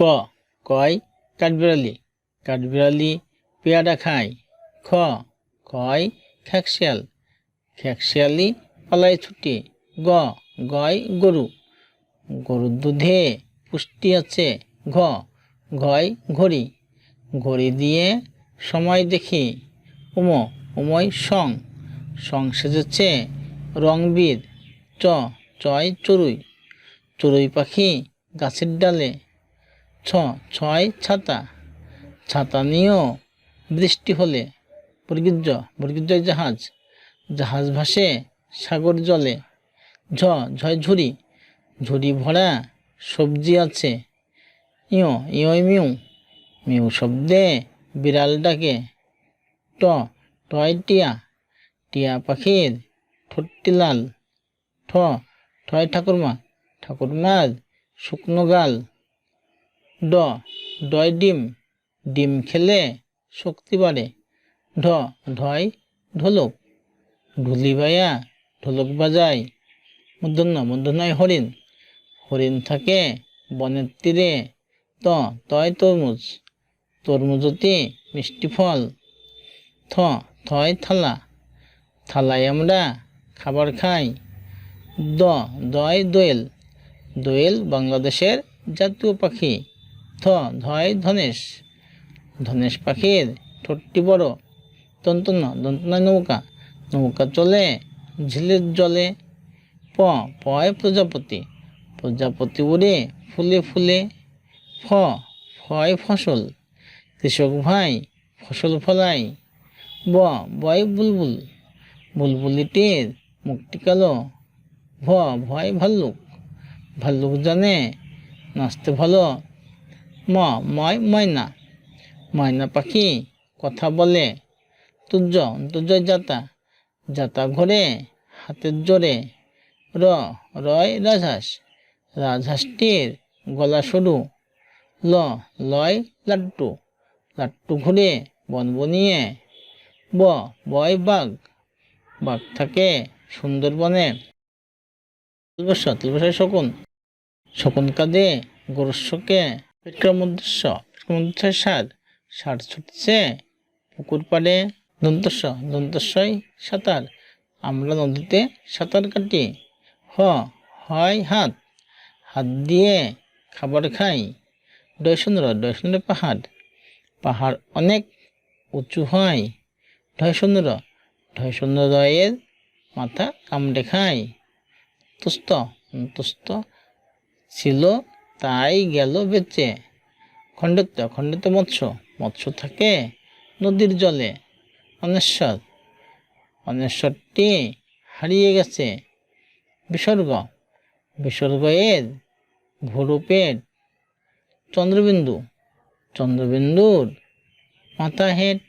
ক, কয়, কাঠবিড়ালি। কাঠবিড়ালি পেয়ারা খায়। খ, কয় খ্যাকশিয়াল খ্যাকশিয়ালি পালায় ছুটে। গ, গয়, গরু। গরুর দুধে পুষ্টি আছে। ঘ ঘয় ঘড়ি। ঘড়ি দিয়ে সময় দেখি। উম, উময় সং। সং সেজেছে রংবীর। চ, চয়, চড়ুই। চড়ুই পাখি গাছের ডালে। ছ, ছয়, ছাতা। ছাতা নিয়েও বৃষ্টি হলে বর্গিজ বর্গিজয় জাহাজ। জাহাজ ভাসে সাগর জলে। ঝ, ঝয় ঝুড়ি। ঝুড়ি ভরা সবজি আছে। ইয় ইয় মিউ। মিউ শব্দে বিড়াল ডাকে। ট, টয় টিয়া। টিয়া পাখির ঠোঁটটি লাল। ঠ ঠয় ঠাকুরমা। ঠাকুরমার শুকনো গাল। ড ডয় ডিম ডিম খেলে শক্তি বাড়ে। ঢ ঢয় ঢোলক। ঢুলি বায়া, ঢোলক বাজায়। মূর্ধন্য মূর্ধন্যয় হরিণ। হরিণ থাকে বনের তীরে। ত, তয়, তরমুজ। তরমুজতে মিষ্টি ফল। থ, থয়, থালা। থালায় আমরা খাবার খাই। দ, দয়, দোয়েল। দোয়েল বাংলাদেশের জাতীয় পাখি। থ ধয় ধনেশ। ধনেশ পাখির ঠোঁটটি বড় দন্তন্য দন্তনয় নৌকা। নৌকা চলে, ঝিলের জলে। প, পয় প্রজাপতি। প্রজাপতি উড়ে, ফুলে ফুলে। ফ, ফয় ফসল। কৃষক ভাই, ফসল ফলাই। ব, বয় বুলবুল। বুলবুলিটির মুখটি কালো। ভ, ভয় ভাল্লুক। ভাল্লুক জানে, নাচতে ভালো। ম ময় ময়না ময়না পাখি, কথা বলে। তুর্য তুর্যয় যাতা যাতা ঘোরে, হাতের জোরে। র, রয় রাজহাঁস। রাজহাঁসটির গলা সরু। ল, লয় লাট্টু লাট্টু ঘুরে বনবনিয়ে ব, বয় বাঘ। বাঘ থাকে সুন্দরবনে তিলবস্য তিলবস্য শকুন। শকুন কাঁদে গরস্বকে বিক্রমোদ্দেশ্য বিক্রমোদ্দেশ্যের সার সার ছুটছে, পুকুর পাড়ে দন্তস্ব দন্তস্বয় সাঁতার আমরা নদীতে সাঁতার কাটি, হ, হয় হাত হাত দিয়ে খাবার খাই, ডয়সুন্দর ডয়সুন্দর পাহাড় পাহাড় অনেক উঁচু হয় ঢয়সুন্দর ঢয়সুন্দরের মাথা কামড়ে খায় তুস্ত তুস্ত ছিল তাই গেল বেঁচে। খণ্ডিত খণ্ডিত মৎস্য। মৎস্য থাকে নদীর জলে। অনেশ্বর অনেশ্বরটি হারিয়ে গেছে। বিসর্গ বিসর্গ এর চন্দ্রবিন্দু। চন্দ্রবিন্দুর মাথা হেঁট